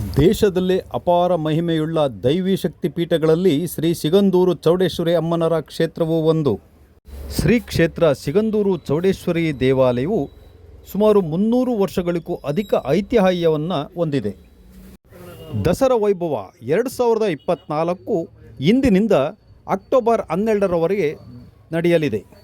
ದೇಶದಲ್ಲೇ ಅಪಾರ ಮಹಿಮೆಯುಳ್ಳ ದೈವಿ ಶಕ್ತಿ ಪೀಠಗಳಲ್ಲಿ ಶ್ರೀ ಸಿಗಂದೂರು ಚೌಡೇಶ್ವರಿ ಅಮ್ಮನರ ಕ್ಷೇತ್ರವೂ ಒಂದು. ಶ್ರೀ ಕ್ಷೇತ್ರ ಸಿಗಂದೂರು ಚೌಡೇಶ್ವರಿ ದೇವಾಲಯವು ಸುಮಾರು ಮುನ್ನೂರು ವರ್ಷಗಳಿಗೂ ಅಧಿಕ ಐತಿಹ್ಯವನ್ನು ಹೊಂದಿದೆ. ದಸರಾ ವೈಭವ ಎರಡು ಸಾವಿರದ ಇಪ್ಪತ್ತ್ನಾಲ್ಕು ಇಂದಿನಿಂದ ಅಕ್ಟೋಬರ್ ಹನ್ನೆರಡರವರೆಗೆ ನಡೆಯಲಿದೆ.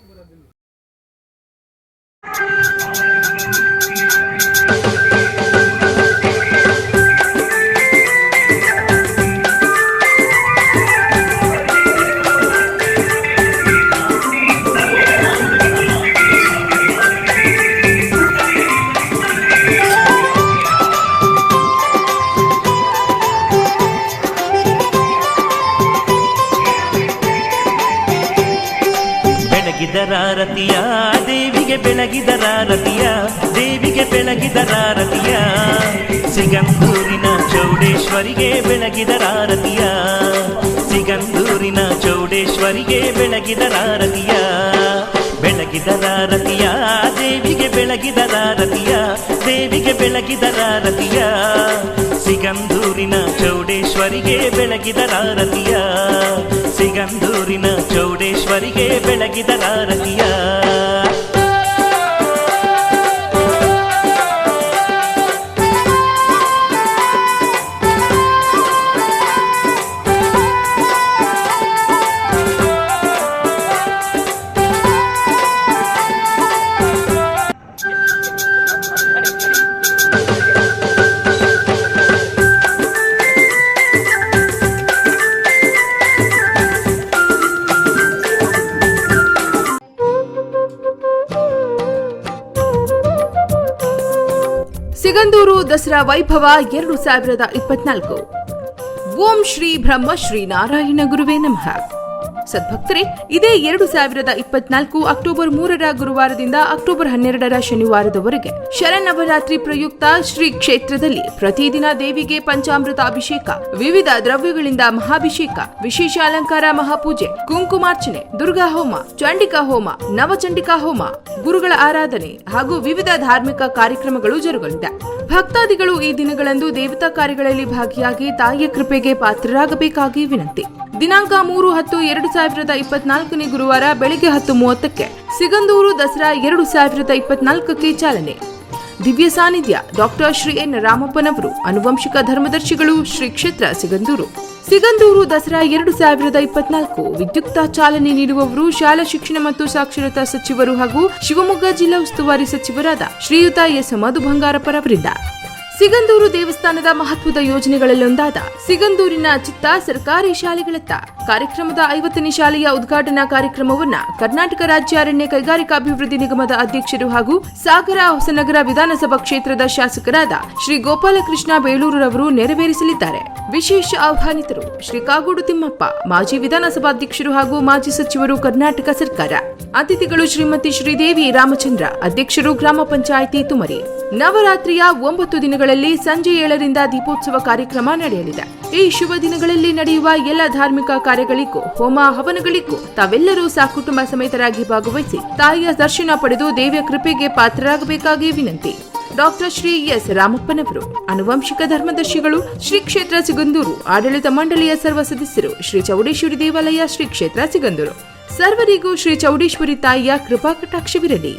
ಬೆಳಗಿದರಾರತಿಯ ದೇವಿಗೆ ಬೆಳಗಿದರಾರತಿಯ ದೇವಿಗೆ ಬೆಳಗಿದರಾರತಿಯ ಸಿಗಂದೂರಿನ ಚೌಡೇಶ್ವರಿಗೆ ಬೆಳಗಿದರಾರತಿಯ ಸಿಗಂದೂರಿನ ಚೌಡೇಶ್ವರಿಗೆ ಬೆಳಗಿದರಾರತಿಯ ಬೆಳಗಿದರಾರತಿಯ ದೇವಿಗೆ ಬೆಳಗಿದರಾರತಿಯ ದೇವಿಗೆ ಬೆಳಗಿದರಾರತಿಯ ಸಿಗಂದೂರಿನ ಚೌಡೇಶ್ವರಿಗೆ ಬೆಳಗಿದರಾರತಿಯ ಸಿಗಂಧೂರಿನ ಚೌಡೇಶ್ವರಿಗೆ ಬೆಳಗಿದರಾರತಿಯ ಸಿಗಂದೂರು ದಸರಾ ವೈಭವ ಎರಡು ಸಾವಿರದ ಇಪ್ಪತ್ನಾಲ್ಕು. ಓಂ ಶ್ರೀ ಬ್ರಹ್ಮ ಶ್ರೀ ನಾರಾಯಣ ಗುರುವೇ ನಮಃ. ಸದ್ಭಕ್ತರೇ, ಇದೇ ಎರಡು ಸಾವಿರದ ಇಪ್ಪತ್ನಾಲ್ಕು ಅಕ್ಟೋಬರ್ ಮೂರರ ಗುರುವಾರದಿಂದ ಅಕ್ಟೋಬರ್ ಹನ್ನೆರಡರ ಶನಿವಾರದವರೆಗೆ ಶರನ್ನವರಾತ್ರಿ ಪ್ರಯುಕ್ತ ಶ್ರೀ ಕ್ಷೇತ್ರದಲ್ಲಿ ಪ್ರತಿದಿನ ದೇವಿಗೆ ಪಂಚಾಮೃತ ಅಭಿಷೇಕ, ವಿವಿಧ ದ್ರವ್ಯಗಳಿಂದ ಮಹಾಭಿಷೇಕ, ವಿಶೇಷ ಅಲಂಕಾರ ಮಹಾಪೂಜೆ, ಕುಂಕುಮಾರ್ಚನೆ, ದುರ್ಗಾ ಹೋಮ, ಚಂಡಿಕಾ ಹೋಮ, ನವಚಂಡಿಕಾ ಹೋಮ, ಗುರುಗಳ ಆರಾಧನೆ ಹಾಗೂ ವಿವಿಧ ಧಾರ್ಮಿಕ ಕಾರ್ಯಕ್ರಮಗಳು ಜರುಗಲಿದೆ. ಭಕ್ತಾದಿಗಳು ಈ ದಿನಗಳಂದು ದೇವತಾ ಕಾರ್ಯಗಳಲ್ಲಿ ಭಾಗಿಯಾಗಿ ತಾಯಿಯ ಕೃಪೆಗೆ ಪಾತ್ರರಾಗಬೇಕಾಗಿ ವಿನಂತಿ. ದಿನಾಂಕ ಮೂರು ಹತ್ತು ಎರಡು ಸಾವಿರದ ಇಪ್ಪತ್ನಾಲ್ಕನೇ ಗುರುವಾರ ಬೆಳಗ್ಗೆ ಹತ್ತು ಮೂವತ್ತಕ್ಕೆ ಸಿಗಂದೂರು ದಸರಾ ಎರಡು ಸಾವಿರದ ಇಪ್ಪತ್ನಾಲ್ಕಕ್ಕೆ ಚಾಲನೆ. ದಿವ್ಯ ಸಾನ್ನಿಧ್ಯ ಡಾಕ್ಟರ್ ಶ್ರೀ ಎನ್ ರಾಮಪ್ಪನವರು ಅನುವಂಶಿಕ ಧರ್ಮದರ್ಶಿಗಳು, ಶ್ರೀ ಕ್ಷೇತ್ರ ಸಿಗಂದೂರು. ಸಿಗಂದೂರು ದಸರಾ ಎರಡು ಸಾವಿರದ ಇಪ್ಪತ್ನಾಲ್ಕು, ವಿದ್ಯುಕ್ತ ಚಾಲನೆ ನೀಡುವವರು ಶಾಲಾ ಶಿಕ್ಷಣ ಮತ್ತು ಸಾಕ್ಷರತಾ ಸಚಿವರು ಹಾಗೂ ಶಿವಮೊಗ್ಗ ಜಿಲ್ಲಾ ಉಸ್ತುವಾರಿ ಸಚಿವರಾದ ಶ್ರೀಯುತ ಎಸ್ ಮಧು ಬಂಗಾರಪ್ಪರವರಿಂದ ಸಿಗಂದೂರು ದೇವಸ್ಥಾನದ ಮಹತ್ವದ ಯೋಜನೆಗಳಲ್ಲೊಂದಾದ ಸಿಗಂದೂರಿನ ಚಿತ್ತ ಸರ್ಕಾರಿ ಶಾಲೆಗಳತ್ತ ಕಾರ್ಯಕ್ರಮದ ಐವತ್ತನೇ ಶಾಲೆಯ ಉದ್ಘಾಟನಾ ಕಾರ್ಯಕ್ರಮವನ್ನ ಕರ್ನಾಟಕ ರಾಜ್ಯ ಅರಣ್ಯ ಕೈಗಾರಿಕಾ ಅಭಿವೃದ್ಧಿ ನಿಗಮದ ಅಧ್ಯಕ್ಷರು ಹಾಗೂ ಸಾಗರ ಹೊಸನಗರ ವಿಧಾನಸಭಾ ಕ್ಷೇತ್ರದ ಶಾಸಕರಾದ ಶ್ರೀ ಗೋಪಾಲಕೃಷ್ಣ ಬೇಲೂರುರವರು ನೆರವೇರಿಸಲಿದ್ದಾರೆ. ವಿಶೇಷ ಆಹ್ವಾನಿತರು ಶ್ರೀ ಕಾಗೋಡು ತಿಮ್ಮಪ್ಪ, ಮಾಜಿ ವಿಧಾನಸಭಾಧ್ಯಕ್ಷರು ಹಾಗೂ ಮಾಜಿ ಸಚಿವರು ಕರ್ನಾಟಕ ಸರ್ಕಾರ. ಅತಿಥಿಗಳು ಶ್ರೀಮತಿ ಶ್ರೀದೇವಿ ರಾಮಚಂದ್ರ, ಅಧ್ಯಕ್ಷರು ಗ್ರಾಮ ಪಂಚಾಯಿತಿ ತುಮರಿ. ನವರಾತ್ರಿಯ ಒಂಬತ್ತು ದಿನಗಳಲ್ಲಿ ಸಂಜೆ ಏಳರಿಂದ ದೀಪೋತ್ಸವ ಕಾರ್ಯಕ್ರಮ ನಡೆಯಲಿದೆ. ಈ ಶುಭ ದಿನಗಳಲ್ಲಿ ನಡೆಯುವ ಎಲ್ಲ ಧಾರ್ಮಿಕ ಕಾರ್ಯಗಳಿಗೂ, ಹೋಮ ಹವನಗಳಿಗೂ ತಾವೆಲ್ಲರೂ ಸಹಕುಟುಂಬ ಸಮೇತರಾಗಿ ಭಾಗವಹಿಸಿ ತಾಯಿಯ ದರ್ಶನ ಪಡೆದು ದೇವಿಯ ಕೃಪೆಗೆ ಪಾತ್ರರಾಗಬೇಕಾಗಿ ವಿನಂತಿ. ಡಾಕ್ಟರ್ ಶ್ರೀ ಎಸ್ ರಾಮಪ್ಪನವರು ಅನುವಂಶಿಕ ಧರ್ಮದರ್ಶಿಗಳು, ಶ್ರೀ ಕ್ಷೇತ್ರ ಸಿಗಂದೂರು, ಆಡಳಿತ ಮಂಡಳಿಯ ಸರ್ವ ಸದಸ್ಯರು, ಶ್ರೀ ಚೌಡೇಶ್ವರಿ ದೇವಾಲಯ, ಶ್ರೀ ಕ್ಷೇತ್ರ ಸಿಗಂದೂರು. ಸರ್ವರಿಗೂ ಶ್ರೀ ಚೌಡೇಶ್ವರಿ ತಾಯಿಯ ಕೃಪಾ ಕಟಾಕ್ಷವಿರಲಿ.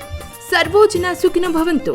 ಸರ್ವೋಜನ ಸುಖಿನ ಭವಂತು.